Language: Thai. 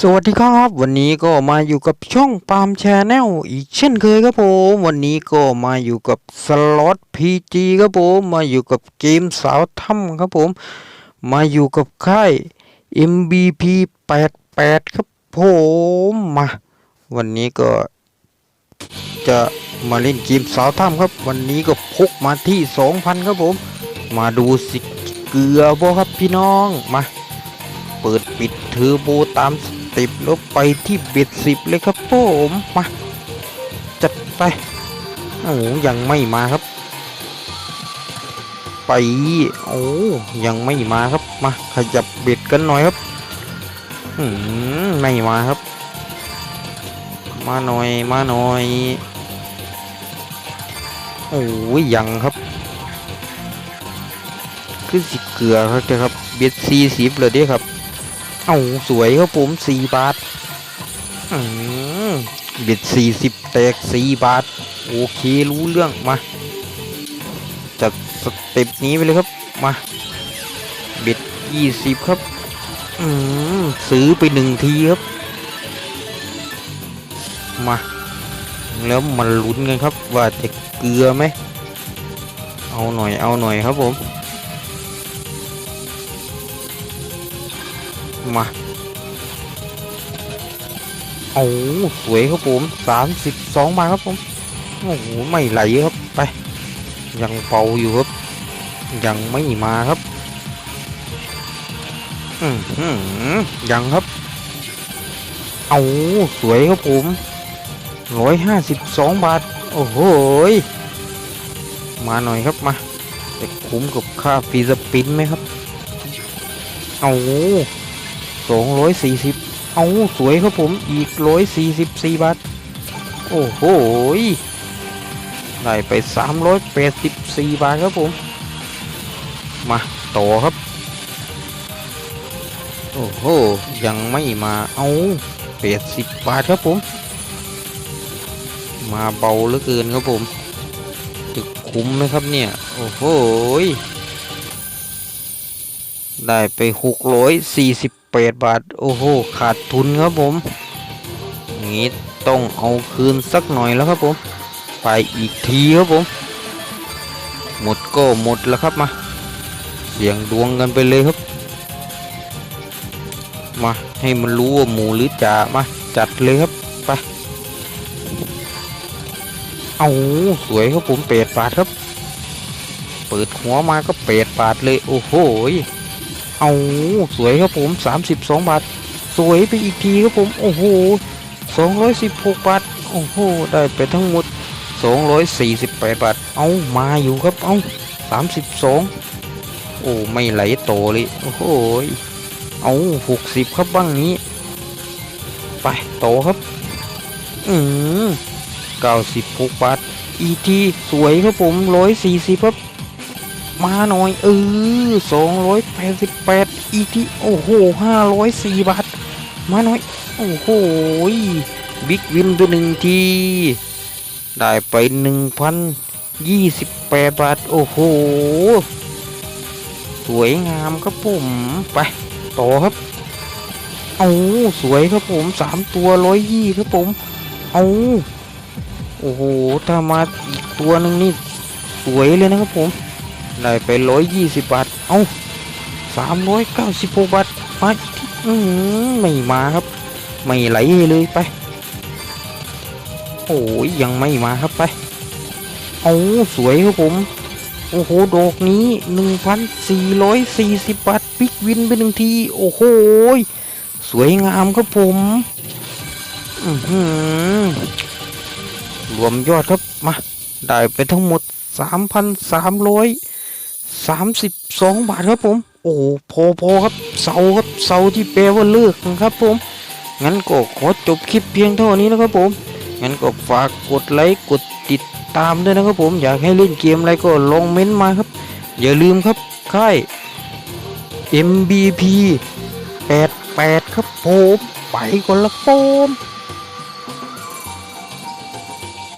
สวัสดีครับวันนี้ก็มาอยู่กับช่องปาล์มแชนแนลอีกเช่นเคยครับผมวันนี้ก็มาอยู่กับสล็อตพีจีครับผมมาอยู่กับเกมสาวถ้ำครับผม มาอยู่กับค่าย MBP 88 ครับผมมาวันนี้ก็จะมาเล่นเกมสาวถ้ำครับ วันนี้ก็พกมาที่ 2,000 ครับผม มาดูสิเกลือบ่ครับพี่น้องมาเปิดปิดเทอร์โบตามส ต็ปแล้วไปที่เบ็ดสิบเลยครับผมมาจัดไปโอ้ยังไม่มาครับ ไปโอ้ยังไม่มาครับมาขยับเบ็ดกันหน่อยครับอืมไม่มาครับ มาหน่อยมาหน่อยโอ้ยยังครับคือสิเกลือครับเจ้าครับเบ็ดสี่สิบเลยเด้ครับ เอาสวยครับผมสี่บาทอืมเบ็ดสี่สิบแตกสี่บาท โอเครู้เรื่องมา จัดสเต็ปนี้ไปเลยครับ มา เบ็ดยี่สิบครับ อืมซื้อไปหนึ่งทีครับ มา แล้วมาลุ้นกันครับว่าจะเกลือไหม เอาหน่อยเอาหน่อยครับผม มาโอ้สวยครับผมสามสิบสองบาทครับผมโอ้โหไม่ไหลครับไป ยังเป่าอยู่ครับ ยังไม่มาครับอืมหืมยังครับ เอาสวยครับผมร้อยห้าสิบสองบาท โอ้โหมาหน่อยครับมาจะคุ้มกับค่าฟีสปินไหมครับ เอา สองร้อยสี่สิบเอาสวยครับผมอีกร้อยสี่สิบสี่บาท โอ้โหได้ไปสามร้อยแปดสิบสี่บาทครับผม มาต่อครับ โอ้โห ยังไม่มาเอาแปดสิบบาทครับผม มาเบาเหลือเกินครับผมจะคุ้มไหมครับเนี่ย โอ้โหได้ไปห กร้อยสี่สิบแปดบาท โอ้โห ขาดทุนครับผม นี้ต้องเอาคืนสักหน่อยแล้วครับผม ไปอีกทีครับผม หมดก็หมดแล้วครับมา เสี่ยงดวงกันไปเลยครับ มาให้มันรู้ว่าหมูหรือจ่ามาจัดเลยครับ ไป เอาสวยครับผมเปดบาทครับ เปิดหัวมาก็เปดบาทเลย โอ้โห เอาสวยครับผม 32 บาท สวยไปอีกทีครับผม โอ้โห 216 บาท โอ้โห ได้ไปทั้งหมด 248 บาท เอามาอยู่ครับ เอา32 โอ้ ไม่ไหลโตเลย โอ้โห เอา 60 ครับบ้างนี้ ไปโตครับ อืม96 บาท อีกทีสวยครับผม 140 ครับ มาหน่อยเออสองร้อยแปดสิบแปดอีกที่โอ้โหห้าร้อยสี่บาท มาหน่อย โอ้โหบิ๊กวินไปหนึ่งที ได้ไปหนึ่งพันยี่สิบแปดบาท โอ้โห สวยงามครับผมไป ต่อครับ เอาสวยครับผมสามตัวร้อยยี่ครับผม เอาโอ้โห ถ้ามาอีกตัวหนึ่งนี่ สวยเลยนะครับผม ได้ไปร้อยยี่สิบบาท เอาสามร้อยเก้าสิบหกบาทมาอืมไม่มาครับ ไม่ไหลเลยไป โอ้ยยังไม่มาครับไป เอาสวยครับผม โอ้โหดอกนี้หนึ่งพันสี่ร้อยสี่สิบบาทปิกวินไปหนึ่งที โอ้โหสวยงามครับผมอือหือรวมยอดครับมา ได้ไปทั้งหมดสามพัน สามสิบสองบาทครับผม โอ้พอพอครับเสาครับเสาที่แปลว่าเลิกนะครับผม งั้นก็ขอจบคลิปเพียงเท่านี้นะครับผม งั้นก็ฝากกดไลค์กดติดตามด้วยนะครับผม อยากให้เล่นเกมอะไรก็ลองเม้นต์มาครับ อย่าลืมครับค่าย MBP 88 ครับผม ไปก่อนละผม